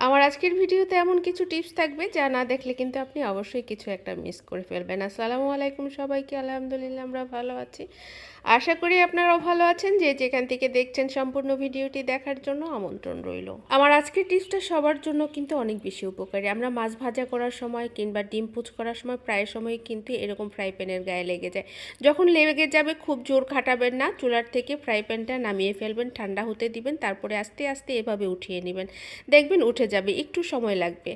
আমার আজকের ভিডিওতে এমন কিছু টিপস থাকবে যা না দেখলে কিন্তু আপনি অবশ্যই কিছু একটা মিস করে ফেলবেন। আসসালামু আলাইকুম সবাইকে। আলহামদুলিল্লাহ, আমরা ভালো আছি। আশা করি আপনারাও ভালো আছেন যে যেখান থেকে দেখছেন সম্পূর্ণ ভিডিওটি দেখার জন্য আমন্ত্রণ রইল। আমার আজকের টিপসটা সবার জন্য কিন্তু অনেক বেশি উপকারী। আমরা মাছ ভাজা করার সময় কিংবা ডিম পুচ করার সময় প্রায় সময় কিন্তু এরকম ফ্রাই প্যানের গায়ে লেগে যায়। যখন লেগে যাবে খুব জোর খাটাবেন না, চুলার থেকে ফ্রাই প্যানটা নামিয়ে ফেলবেন, ঠান্ডা হতে দিবেন, তারপরে আস্তে আস্তে এভাবে উঠিয়ে নেবেন। দেখবেন উঠে যাবে। একটু সময় লাগবে।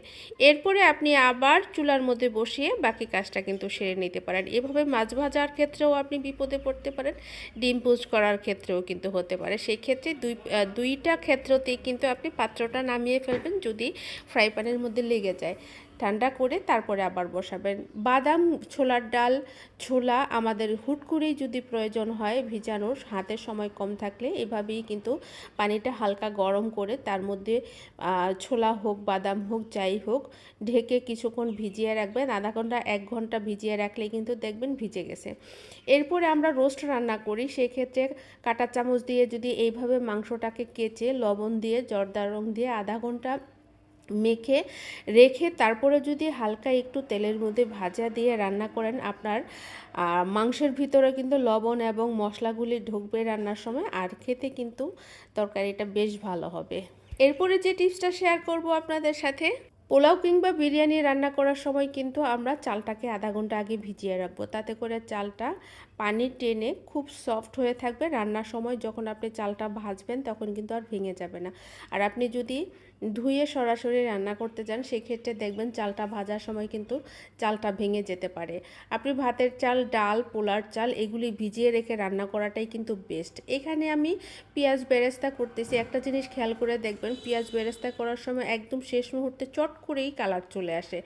এরপরে আপনি আবার চুলার মধ্যে বসিয়ে বাকি কাজটা কিন্তু সেরে নিতে পারেন। এভাবে মাছ ভাজার ক্ষেত্রেও আপনি বিপদে পড়তে পারেন, ডিম পুজ করার ক্ষেত্রেও কিন্তু হতে পারে। সেই ক্ষেত্রে দুই দুইটা ক্ষেত্রতেই কিন্তু আপনি পাত্রটা নামিয়ে ফেলবেন যদি ফ্রাই প্যানের মধ্যে লেগে যায়। ঠান্ডা করে তারপরে আবার বসাবেন। বাদাম ছোলার ডাল, ছোলা আমাদের হুট করেই যদি প্রয়োজন হয় ভিজানোর হাতের সময় কম থাকলে এভাবেই কিন্তু পানিটা হালকা গরম করে তার মধ্যে ছোলা হোক বাদাম হোক, যাই হোক, ঢেকে কিছুক্ষণ ভিজিয়ে রাখবেন। আধা ঘণ্টা, এক ঘণ্টা ভিজিয়ে রাখলে কিন্তু দেখবেন ভিজে গেছে। এরপরে আমরা রোস্ট রান্না করি। সেক্ষেত্রে কাঁটা চামচ দিয়ে যদি এইভাবে মাংসটাকে কেচে, লবণ দিয়ে জর্দা রং দিয়ে আধা ঘণ্টা মেখে রেখে তারপরে যদি হালকা একটু তেলের মধ্যে ভাজা দিয়ে রান্না করেন, আপনার মাংসের ভিতরে কিন্তু লবণ এবং মশলাগুলি ঢুকবে রান্নার সময়। আর খেতে কিন্তু তরকারিটা বেশ ভালো হবে। এরপরে যে টিপসটা শেয়ার করব আপনাদের সাথে পোলাও কিংবা বিরিয়ানি রান্না করার সময় কিন্তু আমরা চালটাকে আধা ঘণ্টা আগে ভিজিয়ে রাখব। তাতে করে চালটা পানি টেনে খুব সফট হয়ে থাকবে। রান্নার সময় যখন আপনি চালটা ভাজবেন তখন কিন্তু আর ভেঙে যাবে না। আর আপনি যদি ধুয়ে সরাসরি রান্না করতে যান, সেক্ষেত্রে দেখবেন চালটা ভাজার সময় কিন্তু চালটা ভেঙে যেতে পারে। আপনি ভাতের চাল, ডাল, পোলার চাল এগুলি ভিজিয়ে রেখে রান্না করাটাই কিন্তু বেস্ট। এখানে আমি পেঁয়াজ বেরেস্তা করতেছি। একটা জিনিস খেয়াল করে দেখবেন, পেঁয়াজ বেরেস্তা করার সময় একদম শেষ মুহূর্তে চট করেই কালার চলে আসে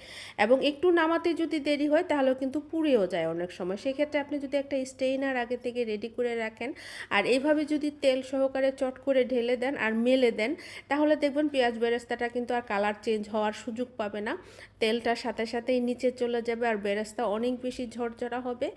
এবং একটু নামাতে যদি দেরি হয় তাহলেও কিন্তু পুড়েও যায় অনেক সময়। সেক্ষেত্রে আপনি যদি একটা স্টেইনার আগে থেকে রেডি করে রাখেন আর এইভাবে যদি তেল সহকারে চট করে ঢেলে দেন আর মেলে দেন তাহলে দেখবেন পেঁয়াজ বেরেস্তাটা কিন্তু আর কালার চেঞ্জ হওয়ার সুযোগ পাবে না। তেলটার সাথে সাথেই নিচে চলে যাবে আর বেরেস্তা অনেক বেশি ঝরঝরা হবে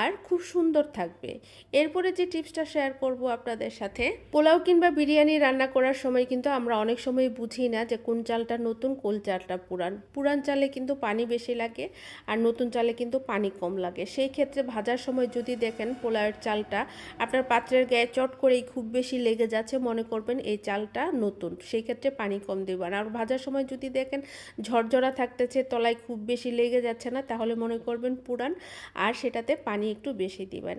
আর খুব সুন্দর থাকবে। এরপরে যে টিপসটা শেয়ার করব আপনাদের সাথে, পোলাও কিংবা বিরিয়ানি রান্না করার সময় কিন্তু আমরা অনেক সময় বুঝি না যে কোন চালটা নতুন কোন চালটা পুরান। পুরান চালে কিন্তু পানি বেশি লাগে আর নতুন চালে কিন্তু পানি কম লাগে। সেই ক্ষেত্রে ভাজার সময় যদি দেখেন পোলাওয়ের চালটা আপনার পাত্রের গায়ে চট করেই খুব বেশি লেগে যাচ্ছে, মনে করবেন এই চালটা নতুন, সেই ক্ষেত্রে পানি কম দেবেন। আর ভাজার সময় যদি দেখেন ঝরঝরা থাকতেছে, তলায় খুব বেশি লেগে যাচ্ছে না, তাহলে মনে করবেন পুরান আর সেটাতে পানি একটু বেশি দিবেন।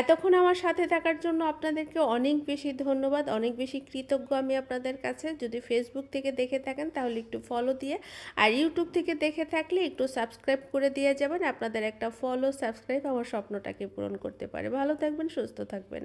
এতক্ষণ আমার সাথে থাকার জন্য আপনাদেরকে অনেক বেশি ধন্যবাদ, অনেক বেশি কৃতজ্ঞ আমি আপনাদের কাছে। যদি ফেসবুক থেকে দেখে থাকেন, তাহলে একটু ফলো দিয়ে। আর ইউটিউব থেকে দেখে থাকলে একটু সাবস্ক্রাইব করে দিয়ে যাবেন। আপনাদের একটা ফলো সাবস্ক্রাইব আমার স্বপ্নটাকে পূরণ করতে পারে। ভালো থাকবেন, সুস্থ থাকবেন।